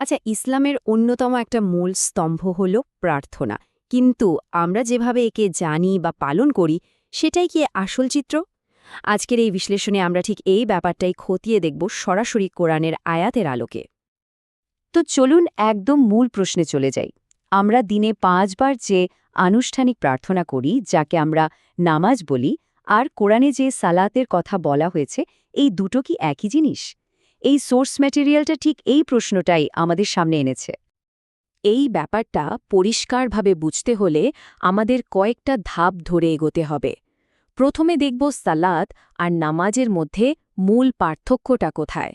আচ্ছা ইসলামের অন্যতম একটা মূল স্তম্ভ হল প্রার্থনা। কিন্তু আমরা যেভাবে একে জানি বা পালন করি, সেটাই কি আসল চিত্র? আজকের এই বিশ্লেষণে আমরা ঠিক এই ব্যাপারটাই খতিয়ে দেখব সরাসরি কোরআনের আয়াতের আলোকে। তো চলুন একদম মূল প্রশ্নে চলে যাই। আমরা দিনে পাঁচবার যে আনুষ্ঠানিক প্রার্থনা করি, যাকে আমরা নামাজ বলি, আর কোরআনে যে সালাতের কথা বলা হয়েছে, এই দুটো কি একই জিনিস? এই সোর্স ম্যাটেরিয়ালটা ঠিক এই প্রশ্নটাই আমাদের সামনে এনেছে। এই ব্যাপারটা পরিষ্কারভাবে বুঝতে হলে আমাদের কয়েকটা ধাপ ধরে এগোতে হবে। প্রথমে দেখব সালাদ আর নামাজের মধ্যে মূল পার্থক্যটা কোথায়।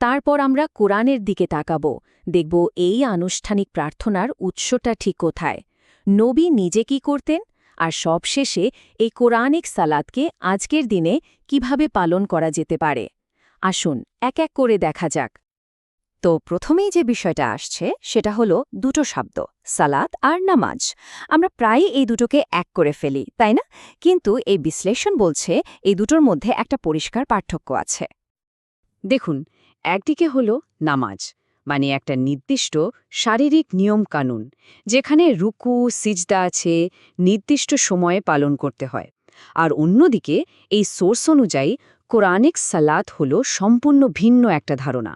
তারপর আমরা কোরআনের দিকে তাকাব, দেখব এই আনুষ্ঠানিক প্রার্থনার উৎসটা ঠিক কোথায়। নবী নিজে কি করতেন? আর সবশেষে এই কোরআনিক সালাদকে আজকের দিনে কীভাবে পালন করা যেতে পারে? আসুন, এক এক করে দেখা যাক। তো প্রথমেই যে বিষয়টা আসছে, সেটা হলো দুটো শব্দ, সালাত আর নামাজ। আমরা প্রায়ই এই দুটোকে এক করে ফেলি, তাই না? কিন্তু এই বিশ্লেষণ বলছে এই দুটোর মধ্যে একটা পরিষ্কার পার্থক্য আছে। দেখুন, একদিকে হলো নামাজ মানে একটা নির্দিষ্ট শারীরিক নিয়ম কানুন, যেখানে রুকু, সিজদা আছে, নির্দিষ্ট সময়ে পালন করতে হয়। আর অন্যদিকে এই সোর্স অনুযায়ী কোরআনিক সালাত হল সম্পূর্ণ ভিন্ন একটা ধারণা।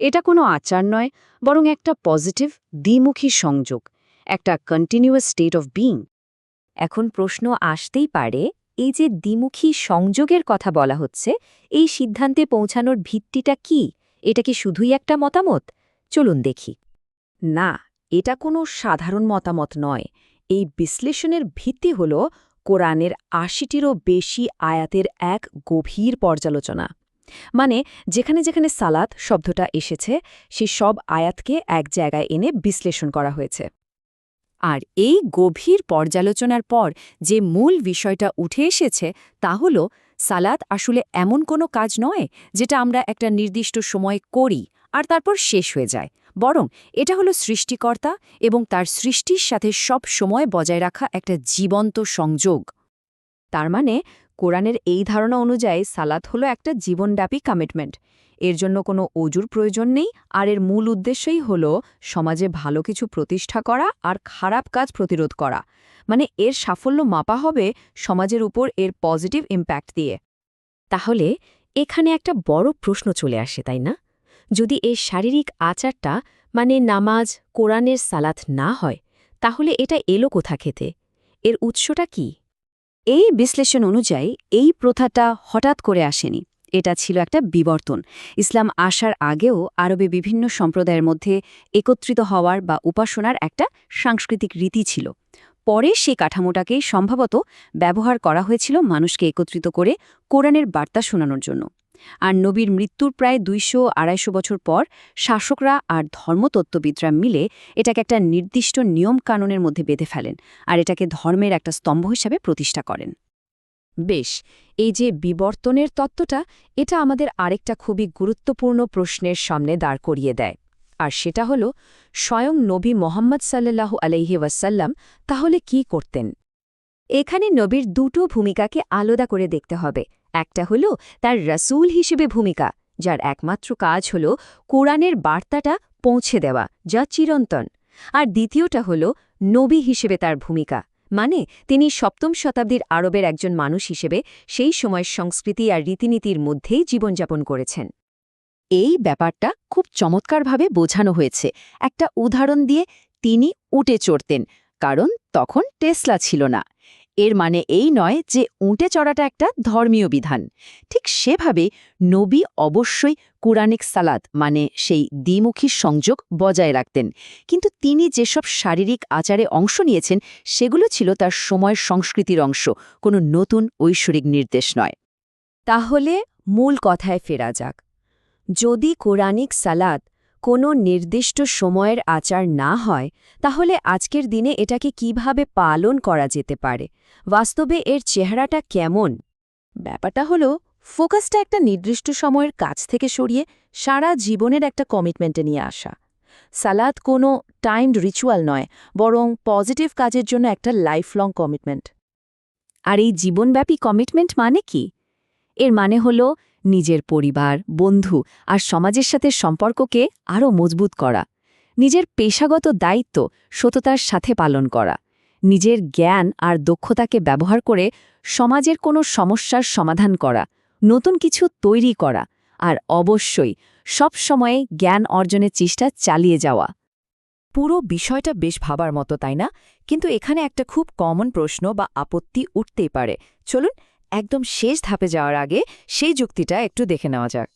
এটা কোনো আচার নয়, বরং একটা পজিটিভ, দ্বিমুখী সংযোগ, একটা কন্টিনিউয়াস স্টেট অফ বিং এখন প্রশ্ন আসতেই পারে, এই যে দ্বিমুখী সংযোগের কথা বলা হচ্ছে, এই সিদ্ধান্তে পৌঁছানোর ভিত্তিটা কি? এটা কি শুধুই একটা মতামত? চলুন দেখি। না, এটা কোনো সাধারণ মতামত নয়। এই বিশ্লেষণের ভিত্তি হল কোরআনের আশিটিরও বেশি আয়াতের এক গভীর পর্যালোচনা। মানে যেখানে যেখানে সালাত শব্দটা এসেছে, সে সব আয়াতকে এক জায়গায় এনে বিশ্লেষণ করা হয়েছে। আর এই গভীর পর্যালোচনার পর যে মূল বিষয়টা উঠে এসেছে, তা হল সালাত আসলে এমন কোনো কাজ নয়, যেটা আমরা একটা নির্দিষ্ট সময় করি আর তারপর শেষ হয়ে যায়। বরং এটা হলো সৃষ্টিকর্তা এবং তার সৃষ্টির সাথে সব সময় বজায় রাখা একটা জীবন্ত সংযোগ। তার মানে কোরআনের এই ধারণা অনুযায়ী সালাত হলো একটা জীবনব্যাপী কমিটমেন্ট এর জন্য কোনো অজুর প্রয়োজন নেই, আর এর মূল উদ্দেশ্যই হল সমাজে ভালো কিছু প্রতিষ্ঠা করা আর খারাপ কাজ প্রতিরোধ করা। মানে এর সাফল্য মাপা হবে সমাজের উপর এর পজিটিভ ইম্প্যাক্ট দিয়ে। তাহলে এখানে একটা বড় প্রশ্ন চলে আসে, তাই না? যদি এই শারীরিক আচারটা মানে নামাজ, কোরআনের সালাত না হয়, তাহলে এটা এলো কোথা খেতে? এর উৎসটা কি? এই বিশ্লেষণ অনুযায়ী এই প্রথাটা হঠাৎ করে আসেনি। এটা ছিল একটা বিবর্তন। ইসলাম আসার আগেও আরবে বিভিন্ন সম্প্রদায়ের মধ্যে একত্রিত হওয়ার বা উপাসনার একটা সাংস্কৃতিক রীতি ছিল। পরে সে কাঠামোটাকেই সম্ভবত ব্যবহার করা হয়েছিল মানুষকে একত্রিত করে কোরআনের বার্তা শোনানোর জন্য। আর নবীর মৃত্যুর প্রায় দুইশো আড়াইশো বছর পর শাসকরা আর ধর্মতত্ত্ববিদরা মিলে এটাকে একটা নির্দিষ্ট নিয়ম কানুনের মধ্যে বেঁধে ফেলেন আর এটাকে ধর্মের একটা স্তম্ভ হিসাবে প্রতিষ্ঠা করেন। বেশ, এই যে বিবর্তনের তত্ত্বটা, এটা আমাদের আরেকটা খুবই গুরুত্বপূর্ণ প্রশ্নের সামনে দাঁড় করিয়ে দেয়। আর সেটা হল, স্বয়ং নবী মোহাম্মদ সাল্লাল্লাহু আলহি ওয়াসাল্লাম তাহলে কি করতেন? এখানে নবীর দুটো ভূমিকাকে আলাদা করে দেখতে হবে। একটা হল তার রসুল হিসেবে ভূমিকা, যার একমাত্র কাজ হল কোরআনের বার্তাটা পৌঁছে দেওয়া, যা চিরন্তন। আর দ্বিতীয়টা হল নবী হিসেবে তার ভূমিকা মানে তিনি সপ্তম শতাব্দীর আরবের একজন মানুষ হিসেবে সেই সময়ের সংস্কৃতি আর রীতিনীতির মধ্যেই জীবনযাপন করেছেন। এই ব্যাপারটা খুব চমৎকারভাবে বোঝানো হয়েছে। একটা উদাহরণ দিয়ে তিনি উটে চড়তেন, কারণ তখন টেসলা ছিল না। এর মানে এই নয় যে উঁটে চড়াটা একটা ধর্মীয় বিধান। ঠিক সেভাবে নবী অবশ্যই কুরানিক সালাদ মানে সেই দ্বিমুখী সংযোগ বজায় রাখতেন। কিন্তু তিনি যেসব শারীরিক আচারে অংশ নিয়েছেন, সেগুলো ছিল তার সময়ের সংস্কৃতির অংশ, কোনো নতুন ঐশ্বরিক নির্দেশ নয়। তাহলে মূল কথায় ফেরা যাক। যদি কোরআনিক সালাদ কোনো নির্দিষ্ট সময়ের আচার না হয়, তাহলে আজকের দিনে এটাকে কীভাবে পালন করা যেতে পারে? বাস্তবে এর চেহারাটা কেমন? ব্যাপারটা হলো, ফোকাসটা একটা নির্দিষ্ট সময়ের কাছ থেকে সরিয়ে সারা জীবনের একটা কমিটমেন্টে নিয়ে আসা। সালাদ কোনো টাইমড রিচুয়াল নয়, বরং পজিটিভ কাজের জন্য একটা লাইফলং কমিটমেন্ট। আর এই জীবনব্যাপী কমিটমেন্ট মানে কি? এর মানে হল নিজের পরিবার, বন্ধু আর সমাজের সাথে সম্পর্ককে আরও মজবুত করা। নিজের পেশাগত দায়িত্ব সততার সাথে পালন করা। নিজের জ্ঞান আর দক্ষতাকে ব্যবহার করে সমাজের কোনো সমস্যার সমাধান করা, নতুন কিছু তৈরি করা আর অবশ্যই সব সময়ে জ্ঞান অর্জনের চেষ্টা চালিয়ে যাওয়া। পুরো বিষয়টা বেশ ভাবার মতো, তাই না? কিন্তু এখানে একটা খুব কমন প্রশ্ন বা আপত্তি উঠতেই পারে। চলুন একদম শেষ ধাপে যাওয়ার আগে সেই যুক্তিটা একটু দেখে নেওয়া যাক।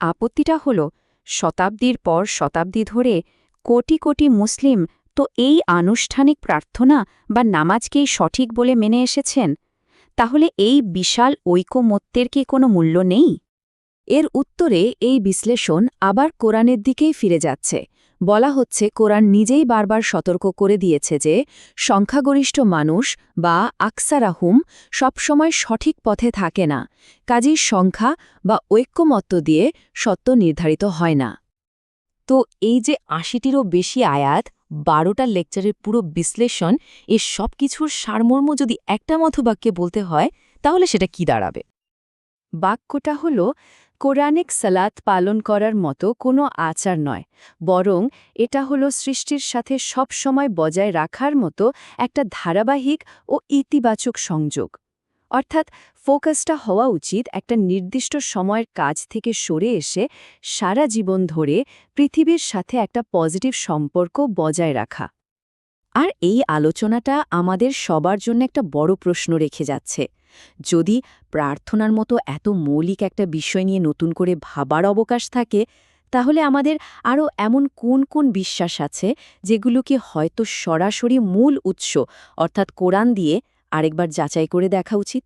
আপত্তিটা হল, শতাব্দীর পর শতাব্দী ধরে কোটি কোটি মুসলিম তো এই আনুষ্ঠানিক প্রার্থনা বা নামাজকেই সঠিক বলে মেনে এসেছেন? তাহলে এই বিশাল ঐকমত্যের কি কোনো মূল্য নেই? এর উত্তরে এই বিশ্লেষণ আবার কোরআনের দিকেই ফিরে যাচ্ছে। বলা হচ্ছে, কোরআন নিজেই বারবার সতর্ক করে দিয়েছে যে, সংখ্যাগরিষ্ঠ মানুষ বা আকসারাহুম সবসময় সঠিক পথে থাকে না, কাজেই সংখ্যা বা ঐক্যমত্য দিয়ে সত্য নির্ধারিত হয় না। তো এই যে আশিটিরও বেশি আয়াত, বারোটা লেকচারের পুরো বিশ্লেষণ, এ সব কিছুর সারমর্ম যদি একটা মথবাক্যে বলতে হয়, তাহলে সেটা কি দাঁড়াবে? বাক্যটা হল কোরআনিক সালাত পালন করার মতো কোনো আচার নয়, বরং এটা হলো সৃষ্টির সাথে সব সময় বজায় রাখার মতো একটা ধারাবাহিক ও ইতিবাচক সংযোগ। অর্থাৎ ফোকাসটা হওয়া উচিত একটা নির্দিষ্ট সময়ের কাজ থেকে সরে এসে সারা জীবন ধরে পৃথিবীর সাথে একটা পজিটিভ সম্পর্ক বজায় রাখা। আর এই আলোচনাটা আমাদের সবার জন্য একটা বড় প্রশ্ন রেখে যাচ্ছে। যদি প্রার্থনার মতো এত মৌলিক একটা বিষয় নিয়ে নতুন করে ভাবার অবকাশ থাকে, তাহলে আমাদের আরও এমন কোন কোন বিশ্বাস আছে যেগুলো কি হয়তো সরাসরি মূল উৎস, অর্থাৎ কোরআন দিয়ে আরেকবার যাচাই করে দেখা উচিত?